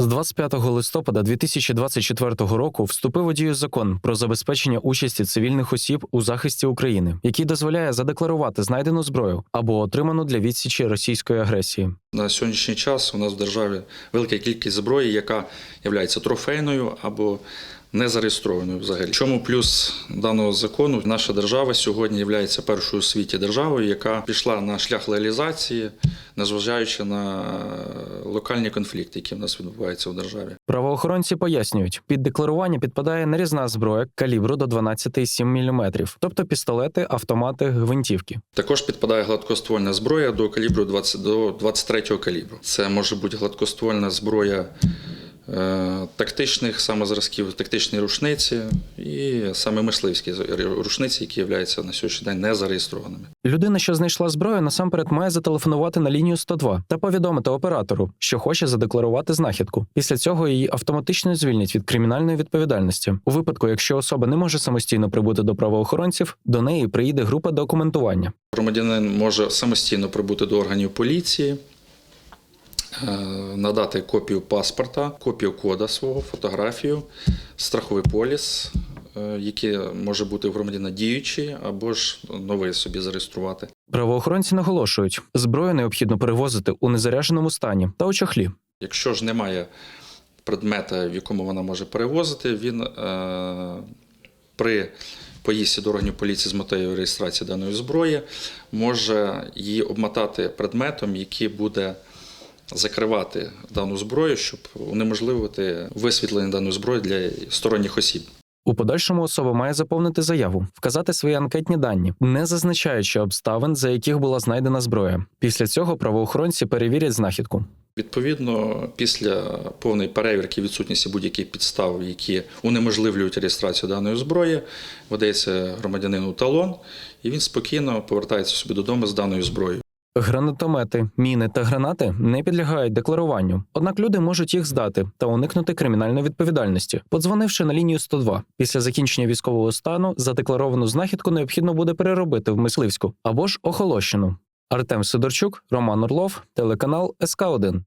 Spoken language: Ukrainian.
З 25 листопада 2024 року вступив у дію закон про забезпечення участі цивільних осіб у захисті України, який дозволяє задекларувати знайдену зброю або отриману для відсічі російської агресії. На сьогоднішній час у нас в державі велика кількість зброї, яка є трофейною або не зареєстрованою взагалі. Чому плюс даного закону? Наша держава сьогодні є першою у світі державою, яка пішла на шлях легалізації, незважаючи на локальні конфлікти, які в нас відбуваються в державі. Правоохоронці пояснюють, під декларування підпадає нарізна зброя калібру до 12,7 мм, тобто пістолети, автомати, гвинтівки. Також підпадає гладкоствольна зброя до калібру 20, до 23 калібру. Це може бути гладкоствольна зброя е, тактичних саме зразків, тактичні рушниці і саме мисливські рушниці, які являються на сьогоднішній день не зареєстрованими. Людина, що знайшла зброю, насамперед має зателефонувати на лінію 102 та повідомити оператору, що хоче задекларувати знахідку. Після цього її автоматично звільнять від кримінальної відповідальності. У випадку, якщо особа не може самостійно прибути до правоохоронців, до неї приїде група документування. Громадянин може самостійно прибути до органів поліції, е, надати копію паспорта, копію кода свого, фотографію, страховий поліс, е, який може бути в громадянина діючий або ж новий собі зареєструвати. Правоохоронці наголошують, зброю необхідно перевозити у незаряженому стані та у чохлі. Якщо ж немає предмета, в якому вона може перевозити, він е, при поїздці до органів поліції з метою реєстрації даної зброї може її обмотати предметом, який буде закривати дану зброю, щоб унеможливити висвітлення даної зброї для сторонніх осіб. У подальшому особа має заповнити заяву, вказати свої анкетні дані, не зазначаючи обставин, за яких була знайдена зброя. Після цього правоохоронці перевірять знахідку. Відповідно, після повної перевірки відсутності будь-яких підстав, які унеможливлюють реєстрацію даної зброї, видається громадянину талон, і він спокійно повертається собі додому з даною зброєю. Гранатомети, міни та гранати не підлягають декларуванню. Однак люди можуть їх здати та уникнути кримінальної відповідальності, подзвонивши на лінію 102. Після закінчення військового стану задекларовану знахідку необхідно буде переробити в мисливську або ж охолощену. Артем Сидорчук, Роман Орлов, телеканал СК 1